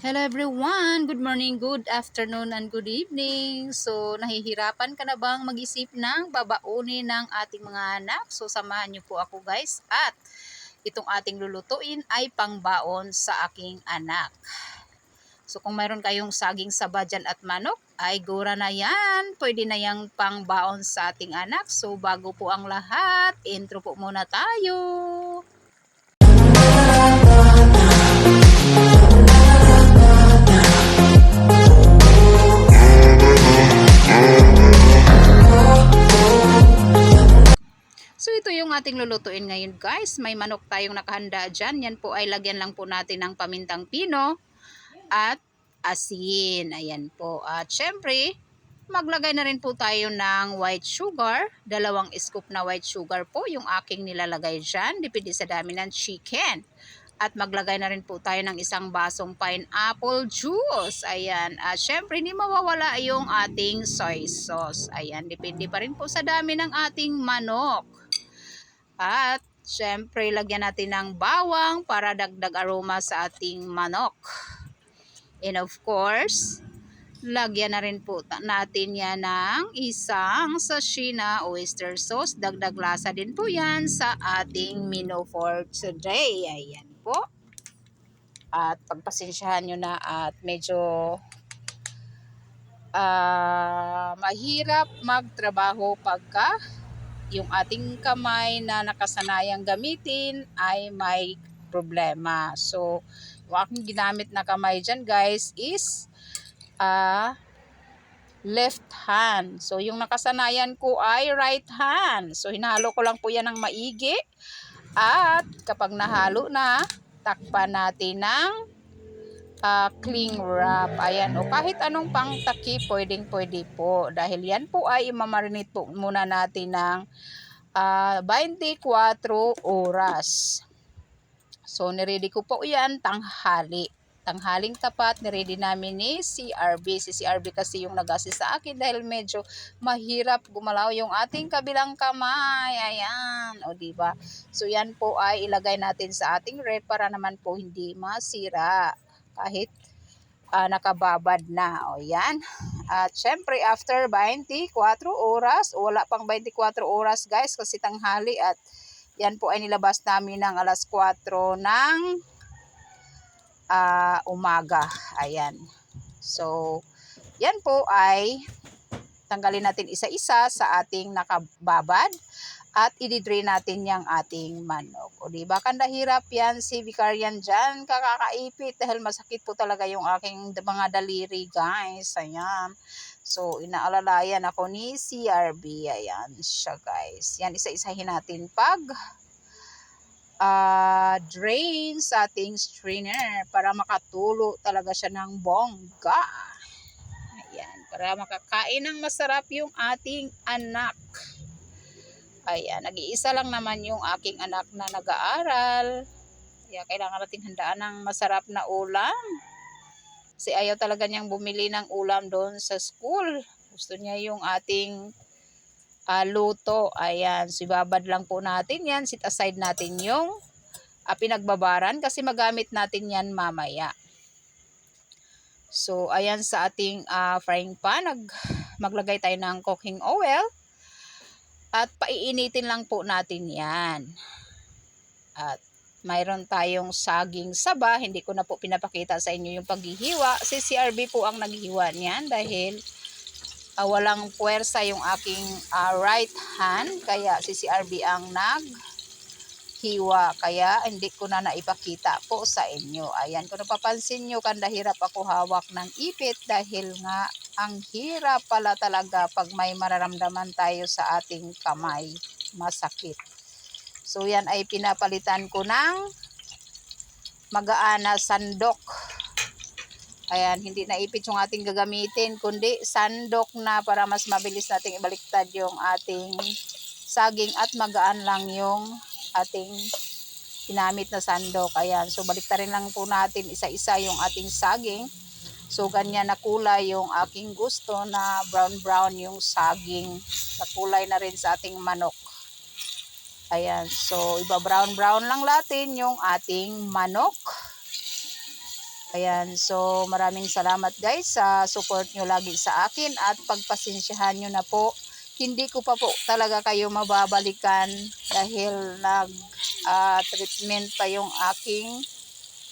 Hello everyone! Good morning, good afternoon, and good evening. So, nahihirapan ka na bang mag-isip ng babaunin ng ating mga anak? So, samahan niyo po ako guys. At itong ating lulutuin ay pangbaon sa aking anak. So, kung mayroon kayong saging saba dyan at manok, ay gura na yan. Pwede na yung pangbaon sa ating anak. So, bago po ang lahat, intro po muna tayo. Ating lulutuin ngayon guys. May manok tayong nakahanda dyan. Yan po ay lagyan lang po natin ng pamintang pino at asin. Ayan po. At syempre, maglagay na rin po tayo ng white sugar. Dalawang scoop na white sugar po yung aking nilalagay dyan. Depende sa dami ng chicken. At maglagay na rin po tayo ng isang basong pineapple juice. Ayan. At syempre, hindi mawawala yung ating soy sauce. Ayan. Depende pa rin po sa dami ng ating manok. At syempre, lagyan natin ng bawang para dagdag aroma sa ating manok. And of course, lagyan na rin po natin yan ng isang sachet na oyster sauce. Dagdag lasa din po yan sa ating menu for today. Ayan po. At pagpasensyahan nyo na at medyo ah, mahirap magtrabaho pagka yung ating kamay na nakasanayang gamitin ay may problema. So, yung aking ginamit na kamay dyan guys is ah, left hand. So, yung nakasanayan ko ay right hand. So, hinalo ko lang po yan ng maigi. At kapag nahalo na, takpan natin ng ah, cling wrap. Ayan. O kahit anong pang taki, pwedeng pwede po. Dahil yan po ay imamarinate po muna natin ng ah, 24 oras. So, niready ko po yan tanghali. Tanghaling tapat, niready namin ni CRB. Si CRB kasi yung nag-assist sa akin dahil medyo mahirap gumalaw yung ating kabilang kamay. Ayan. O, ba? So, yan po ay ilagay natin sa ating rep para naman po hindi masira. Kahit ah, nakababad na. O, yan. At syempre, after 24 oras, wala pang 24 oras guys kasi tanghali at yan po ay nilabas namin ng alas 4 ng ah, umaga. Ayan. So, yan po ay tanggalin natin isa-isa sa ating nakababad at i-drain natin yung ating manok. O di ba kanda hirap yan si Vicarian dyan kakakaipit dahil masakit po talaga yung aking mga daliri guys. Ayan. So inaalalayan ako ni CRB. Ayan siya guys. Yan isa-isahin natin pag ah drain sa ating strainer para makatulo talaga siya ng bongga. Ayan, para makakain ng masarap yung ating anak. Ayan, nag-iisa lang naman yung aking anak na nag-aaral. Kaya kailangan nating handaan ng masarap na ulam. Kasi ayaw talaga niyang bumili ng ulam doon sa school. Gusto niya yung ating ah, luto. Ayan, so ibabad lang po natin yan. Sit aside natin yung ah, pinagbabaran kasi magamit natin yan mamaya. So, ayan sa ating ah, frying pan, nag, maglagay tayo ng cooking oil. At paiinitin lang po natin yan. At mayroon tayong saging saba. Hindi ko na po pinapakita sa inyo yung paghihiwa. Si CRB po ang naghihiwa niyan dahil ah, walang puwersa yung aking ah, right hand. Kaya si CRB ang naghiwa. Kaya hindi ko na naipakita po sa inyo. Ayan, kung napapansin nyo, kanda hirap ako hawak ng ipit dahil nga ang hirap pala talaga pag may mararamdaman tayo sa ating kamay. Masakit. So yan ay pinapalitan ko ng magaan na sandok. Ayan, hindi na ipit yung ating gagamitin, kundi sandok na para mas mabilis nating ibaliktad yung ating saging at magaan lang yung ating ginamit na sandok. Ayan, so baliktarin lang po natin isa-isa yung ating saging. So, ganyan na kulay yung aking gusto na brown-brown yung saging. Sa kulay na rin sa ating manok. Ayan. So, iba brown-brown lang natin yung ating manok. Ayan, so maraming salamat guys sa support nyo lagi sa akin at pagpasensyahan nyo na po. Hindi ko pa po talaga kayo mababalikan dahil nag ah, treatment pa yung aking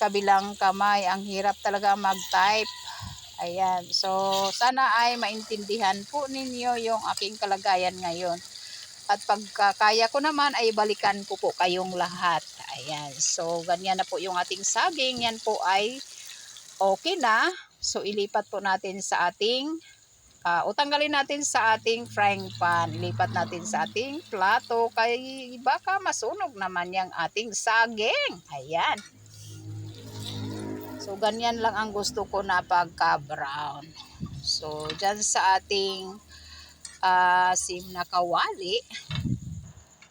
kabilang kamay. Ang hirap talaga mag-type. Ayan, so sana ay maintindihan po ninyo yung aking kalagayan ngayon. At pagkakaya ko naman ay balikan ko po kayong lahat. Ayan, so ganyan na po yung ating saging. Yan po ay okay na. So ilipat po natin sa ating ah, o tanggalin natin sa ating frying pan. Ilipat natin sa ating plato kay baka masunog naman yung ating saging. Ayan. So ganyan lang ang gusto ko na pagka-brown. So dyan sa ating ah, sim na kawali,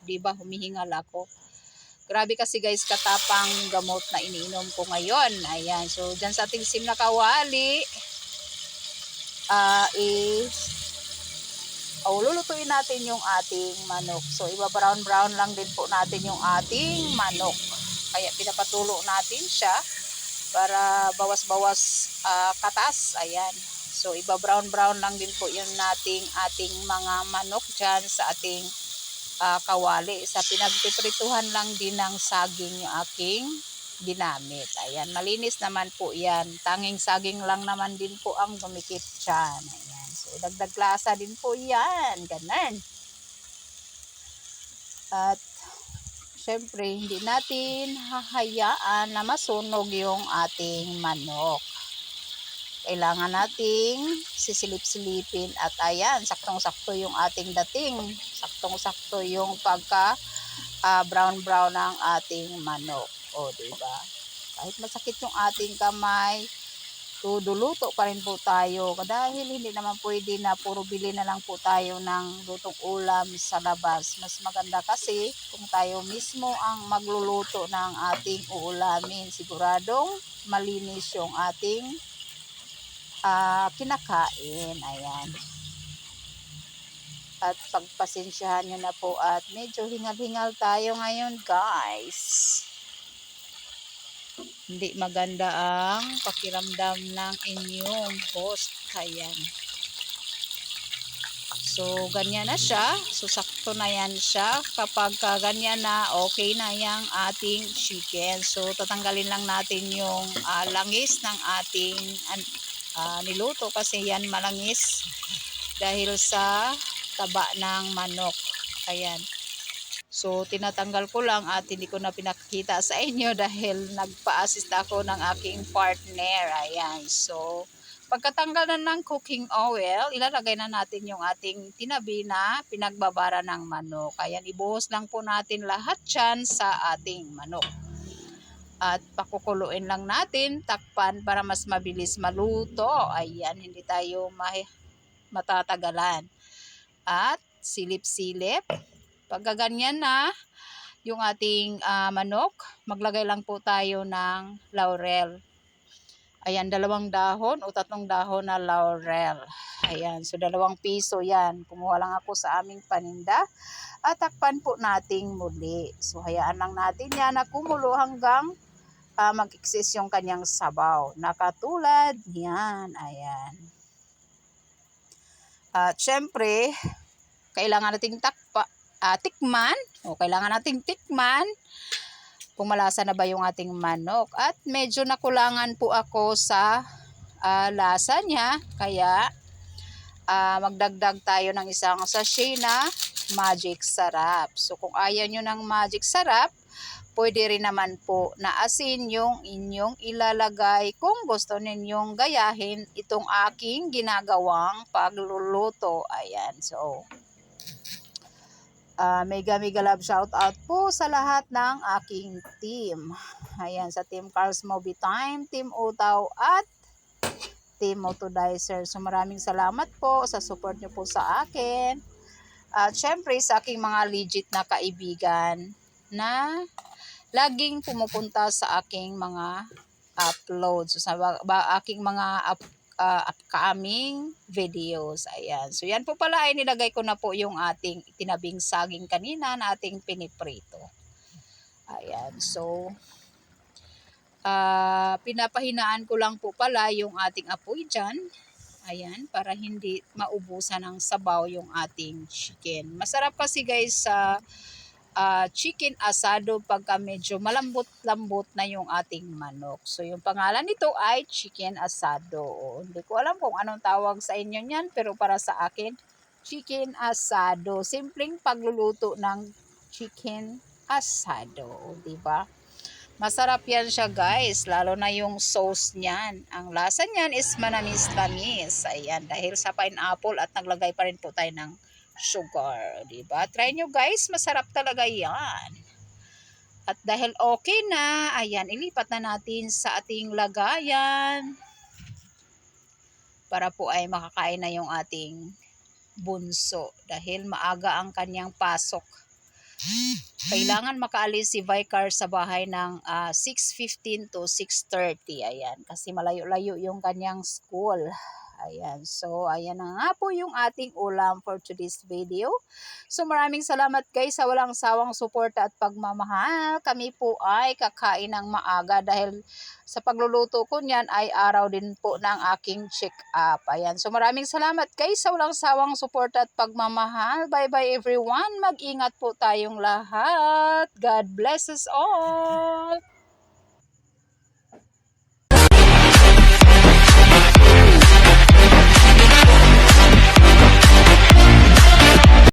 di ba humihingal ako. Grabe kasi guys, katapang gamot na iniinom ko ngayon. Ayan, so dyan sa ating sim na kawali, ah is, oh, lulutuin natin yung ating manok. So, iba brown brown lang din po natin yung ating manok. Kaya pinapatulo natin siya para bawas-bawas ah, katas. Ayan. So, iba brown brown lang din po yung nating ating mga manok dyan sa ating ah, kawali. Sa pinagpiprituhan lang din ng saging yung aking ginamit. Ayan, malinis naman po yan. Tanging saging lang naman din po ang dumikit dyan. Ayan, so dagdag lasa din po yan. Ganun. At syempre, hindi natin hahayaan na masunog yung ating manok. Kailangan nating sisilip-silipin at ayan, saktong-sakto yung ating dating. Saktong-sakto yung pagka ah, brown-brown ng ating manok. O, ba? Kahit masakit yung ating kamay, tuduluto pa rin po tayo. Dahil hindi naman pwede na puro bili na lang po tayo ng lutong ulam sa labas. Mas maganda kasi kung tayo mismo ang magluluto ng ating uulamin. Siguradong malinis yung ating ah, kinakain. Ayan. At pagpasensyahan nyo na po at medyo hingal-hingal tayo ngayon guys. Hindi maganda ang pakiramdam ng inyong host. Ayan. So, ganyan na siya. So, sakto na yan siya. Kapag ka ganyan na, okay na yung ating chicken. So, tatanggalin lang natin yung ah, langis ng ating ah, niluto kasi yan malangis dahil sa taba ng manok. Ayan. So, tinatanggal ko lang at hindi ko na pinakita sa inyo dahil nagpa-assist ako ng aking partner. Ayan. So, pagkatanggal na ng cooking oil, ilalagay na natin yung ating tinabi na pinagbabara ng manok. Ayan, ibuhos lang po natin lahat yan sa ating manok. At pakukuluin lang natin, takpan para mas mabilis maluto. Ayan, hindi tayo ma- matatagalan. At silip-silip. Pagkaganyan na yung ating ah, manok, maglagay lang po tayo ng laurel. Ayan, dalawang dahon o tatlong dahon na laurel. Ayan, so dalawang piso yan. Kumuha lang ako sa aming paninda. At takpan po nating muli. So hayaan lang natin yan na kumulo hanggang ah, mag-exist yung kanyang sabaw. Nakatulad yan. Ayan. At syempre, kailangan nating takpa, ah, tikman o kailangan nating tikman kung malasa na ba yung ating manok. At medyo nakulangan po ako sa ah, lasa niya. Kaya ah, magdagdag tayo ng isang sachet na magic sarap. So kung ayaw nyo ng magic sarap, pwede rin naman po na asin yung inyong ilalagay kung gusto ninyong gayahin itong aking ginagawang pagluluto. Ayan, so Ah, mega mega love shout out po sa lahat ng aking team. Ayan, sa Team Carl's Movie Time, Team Utaw at Team Motodizer. So maraming salamat po sa support nyo po sa akin. At syempre sa aking mga legit na kaibigan na laging pumupunta sa aking mga uploads. So, sa ba- aking mga up, ah, upcoming videos. Ayan. So, yan po pala ay nilagay ko na po yung ating tinabing saging kanina na ating piniprito. Ayan. So, Ah, pinapahinaan ko lang po pala yung ating apoy dyan. Ayan, para hindi maubusan ng sabaw yung ating chicken. Masarap kasi guys sa ah, chicken asado pagka medyo malambot-lambot na yung ating manok. So yung pangalan nito ay chicken asado. O, hindi ko alam kung anong tawag sa inyo niyan pero para sa akin, chicken asado. Simpleng pagluluto ng chicken asado, di ba? Masarap yan siya guys, lalo na yung sauce niyan. Ang lasa niyan is manamis-tamis. Ayan, dahil sa pineapple at naglagay pa rin po tayo ng sugar. Diba? Try nyo guys, masarap talaga yan. At dahil okay na, ayan, ilipat na natin sa ating lagayan. Para po ay makakain na yung ating bunso. Dahil maaga ang kanyang pasok kailangan makaalis si Vicar sa bahay ng ah, 6.15 to 6.30. Ayan, kasi malayo-layo yung kanyang school. Ayan, so ayan na nga po yung ating ulam for today's video. So maraming salamat guys sa walang sawang suporta at pagmamahal. Kami po ay kakain ng maaga dahil sa pagluluto ko niyan ay araw din po ng aking check-up. Ayan, so maraming salamat guys sa walang sawang suporta at pagmamahal. Bye-bye everyone. Mag-ingat po tayong lahat. God bless us all.